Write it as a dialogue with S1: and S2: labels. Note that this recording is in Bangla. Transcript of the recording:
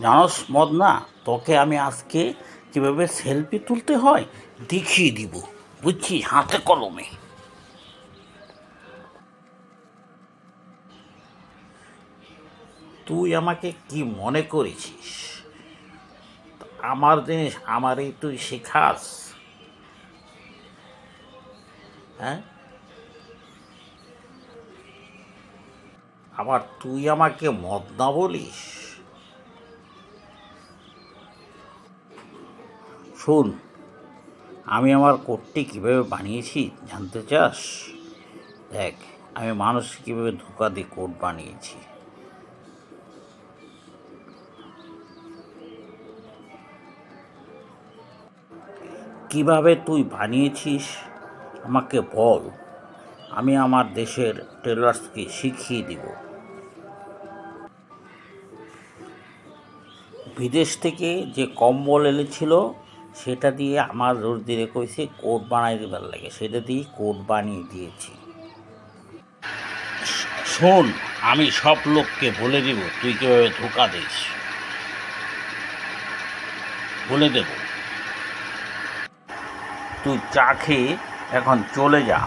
S1: জানোস মদ না তোকে আমি আজকে কীভাবে সেলফি তুলতে হয় দেখিয়ে দিব, বুঝছিস? হাতে কলমে। তুই আমাকে কি মনে করেছিস? আমার জিনিস আমারই তুই শেখাস। হ্যাঁ? আবার তুই আমাকে মদ না বলিস? শোন, আমি আমার কোটটি কীভাবে বানিয়েছি জানতে চাস? দেখ, আমি মানুষকে কীভাবে ধোকা দিয়ে কোট বানিয়েছি। কীভাবে তুই বানিয়েছিস? আমাকে বল। আমি আমার দেশের টেলার্সকে শিখিয়ে দিব। বিদেশ থেকে যে কম্বল এনেছিল সেটা দিয়ে আমার রোজ দিয়ে কইছে কোট বানাই দেবার লাগে। সেটা দিয়ে কোট বানিয়ে দিয়েছি। শোন আমি সব লোককে বলে দিব তুই কীভাবে ধোকা দিস। বলে দেব। তুই চা খেয়ে এখন চলে যা।